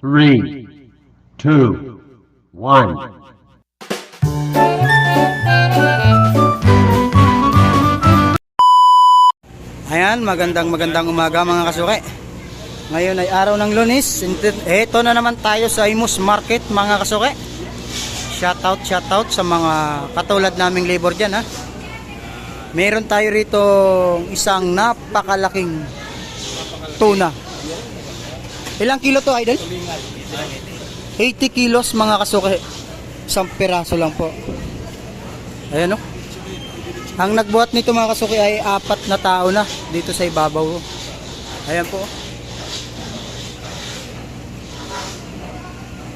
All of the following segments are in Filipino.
three, two, one. Ayan, magandang magandang umaga mga kasuke. Ngayon ay araw ng lunis. Ito na naman tayo sa Imus Market mga kasuke. Shoutout, shoutout sa mga katulad naming labor dyan ha. Meron tayo rito isang napakalaking tuna. Ilang kilo to idol? 80 kilos mga kasuke. Isang piraso lang po. Ayan o. Ang nagbuhat nito mga kasuki ay apat na tao na dito sa ibabaw. Ayan po.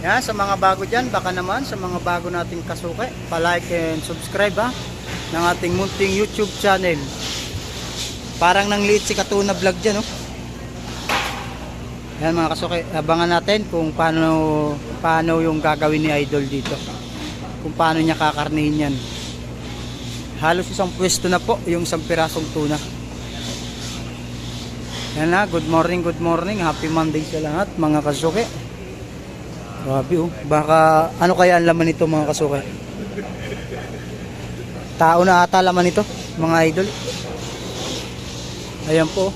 Yan, sa mga bago dyan, baka naman sa mga bago nating kasuki, palike and subscribe ha, ng ating munting YouTube channel. Parang nang liit si Katuna Vlog dyan, oh. Yan mga kasuki, abangan natin kung paano, paano yung gagawin ni Idol dito. Kung paano niya kakarnihin yan. Halos isang pwesto na po yung isang pirasong tuna. Yan na good morning good morning. Happy monday sa lahat mga kasuke grabe oh. Baka ano kaya ang laman nito mga kasuke tao na ata laman nito mga idol. Ayan po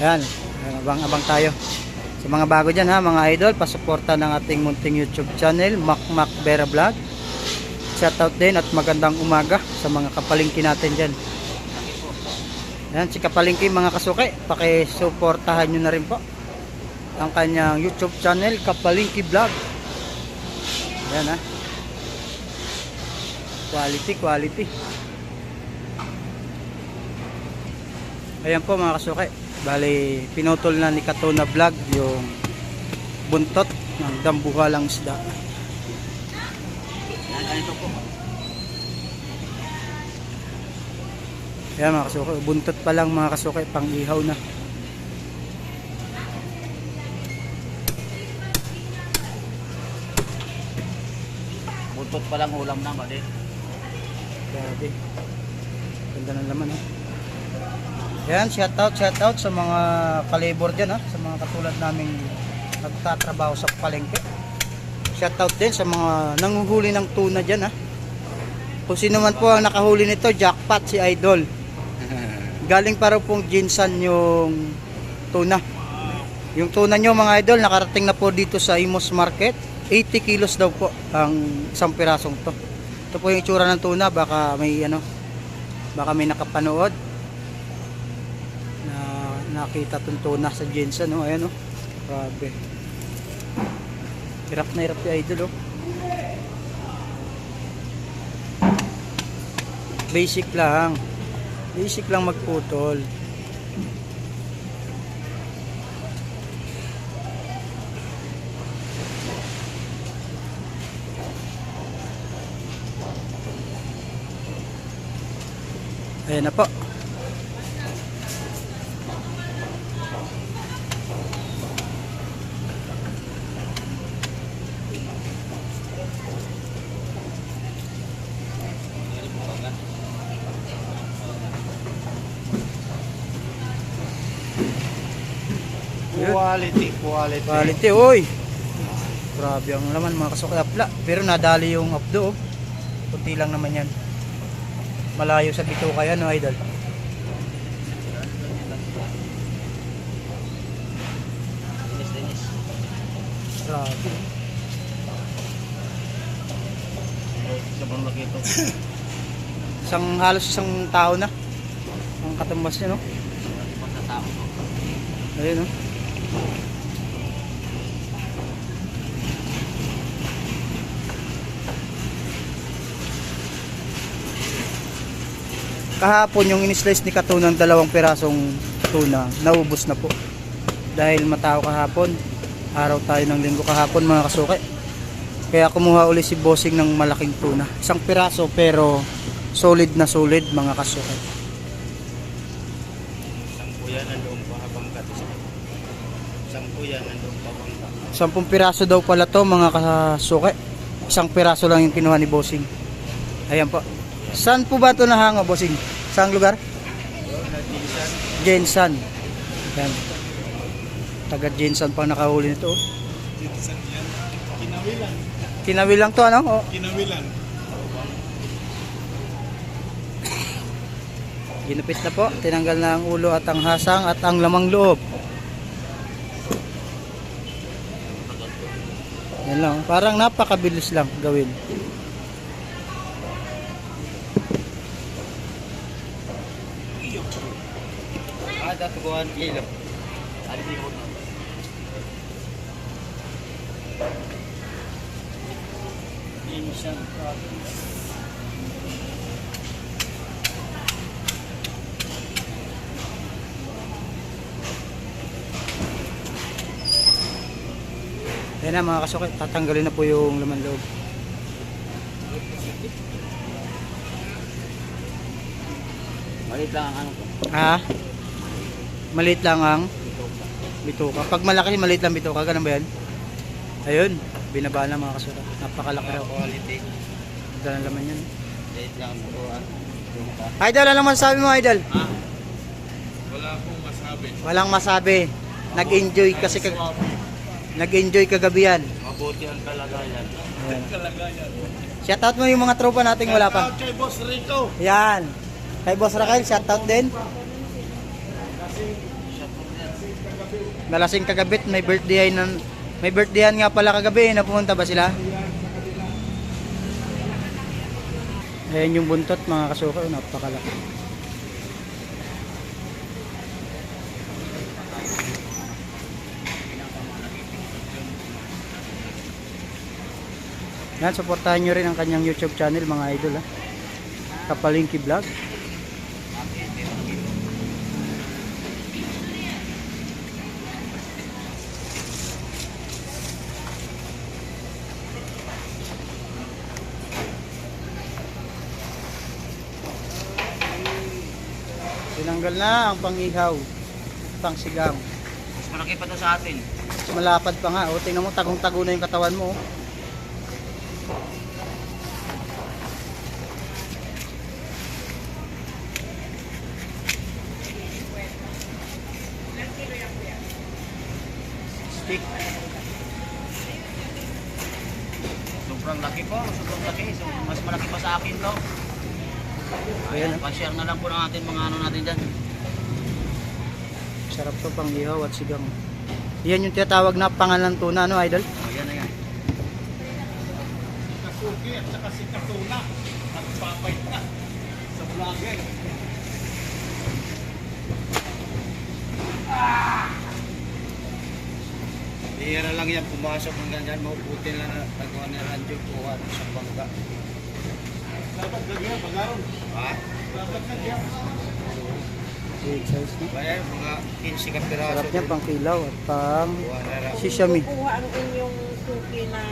Ayan, abang abang tayo. Sa mga bago dyan ha, mga idol, pasuporta ng ating munting YouTube channel, Mac Vera Vlog. Shoutout din at magandang umaga sa mga kapalingki natin dyan. Yan, si kapalingki mga kasuke, pakisuportahan nyo na rin po ang kanyang YouTube channel, Kapalingki Vlog. Yan ha. Quality, quality. Ayan po mga kasuke. Bali, pinutol na ni Katona Vlog yung buntot ng dambuhalang isda. Yan, ganito po. Yan mga kasuke, buntot pa lang mga kasuke, pang ihaw na. Buntot pa lang ulam na, buddy. Grabe. Ganda ng laman ha. Yan, shoutout, shoutout sa mga kalibor dyan ha. Sa mga katulad naming nagtatrabaho sa palengke. Shoutout din sa mga nanguhuli ng tuna dyan ha. Kung sino man po ang nakahuli nito, jackpot si Idol. Galing para pong Jinsan yung tuna. Yung tuna nyo mga idol, nakarating na po dito sa Imos Market. 80 kilos daw po ang isang pirasong to. Ito po yung itsura ng tuna, baka may ano, baka may nakapanood na nakita tong tuna sa Jensen, no? Ayan, oh. Grabe. Hirap na hirap yung idol, oh. Basic lang. Basic lang magputol. Ayan na po. Quality, quality. Quality, oy. Grabe ang laman mga kasukapla. Pero nadali yung updo. oh. Kunti lang naman yan. Malayo sa bituka yan, no, idol. Dinis, dinis. Grabe. Sobrang laki ito. Isang halos isang tao na. Ang katumbas niya, no? Ayun, no? Kahapon yung in-slice ni Kato ng dalawang pirasong tuna, naubos na po. Dahil matao kahapon, araw tayo ng linggo kahapon mga kasuke. Kaya kumuha uli si Bossing ng malaking tuna. Isang piraso pero solid na solid mga kasuke. Isang kuya nandoon pa habang katis. Kuya nandoon pa katis. Sampung piraso daw pala to mga kasuke. Isang piraso lang yung kinuha ni Bossing. Ayan po. Saan po ba ito nahango, Bossing? Saan lugar? Jensan. Yan. Taga Jensen pang nakahuli nito. oh. Jinsan yan. Kinawilan. Kinawi lang to ano? Oh. Kinawilan. Ginupit na po. Tinanggal na ang ulo at ang hasang at ang lamang loob. Yan lang. Parang napakabilis lang gawin. Ada tuguhan kilo. Di ko. Minsan Yan na mga kasukay. Tatanggalin na po yung laman loob. Malit lang ang ano ko. Ha? Maliit lang ang bituka. Pag malaki, maliit lang bituka. Ganun ba yan? Ayun. Binaba na mga kasukay. Napakalaki raw. Quality. Ganda ng laman yan. Date lang ang tuguhan. Yung pa. Idol, ano masabi mo, Idol? Ha? Wala akong masabi. Walang masabi. Nag-enjoy kasi kag nag-enjoy kagabi yan. Mabuti ang kalagayan. Ayan. Shoutout mo yung mga tropa nating wala pa. Shoutout kay Boss Rico. Yan. Kay Boss Raquel, shoutout din. Nalasing kagabit, may birthday ng may birthday nga pala kagabi, napumunta ba sila? Ayan yung buntot mga kasuka, napakalaki. Yan, supportahan nyo rin ang kanyang YouTube channel mga idol ha. Kapalingki Vlog. Tinanggal na ang pangihaw, pangsigang. Mas malaki pa to sa atin. Mas malapad pa nga. O, tingnan mo, tagong-tago na yung katawan mo. oh. Stick. Sobrang laki po. Sobrang laki. So, mas malaki pa sa akin to. Ayan, Ayan, pa-share na lang po natin mga ano natin dyan. Sarap to pang ihaw at sigang. Yan yung tinatawag na pangalan tuna, no, idol? O, yan na yan. Kasuki at saka si Katuna. Nagpapay na sa vlogger. Bihira lang yan, pumasok ng ganyan, mabuti na na nagawa ni Ranjo kuha sa bangka. Dapat lagyan, bagaron. Ha? Dapat lagyan. Big size, no? Kaya mga 15 ka piraso. Sarap niya pang kilaw at pang Kuha na lang. sisami. Kukuha ang inyong suki na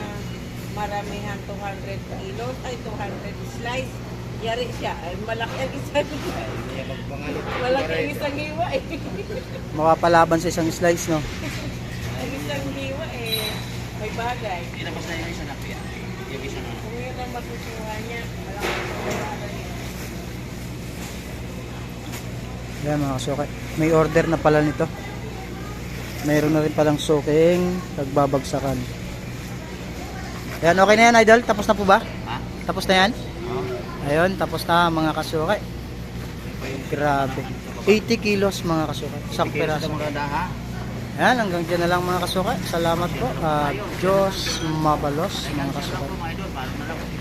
maramihan 200 kilos ay 200 slice. Yari siya. Ay, malaki ang isang magpangalit. malaki ang isang hiwa eh. Mapapalaban sa isang slice, no? ang isang hiwa eh. May bagay. Inabas na yung isa na piya. Yung isa na. Kung yun ang masusuha niya, malaki ang bagay. Ayan mga kasukay. May order na pala nito. Mayroon na rin palang suking nagbabagsakan. Ayan, okay na yan, idol? Tapos na po ba? Ha? Tapos na yan? Oo. Ayun, tapos na mga kasukay. Grabe. 80 kilos mga kasukay. Isang Bigay sa peraso. maganda ha. Ayan, hanggang dyan na lang mga kasukay. Salamat po. at Diyos mabalos mga Like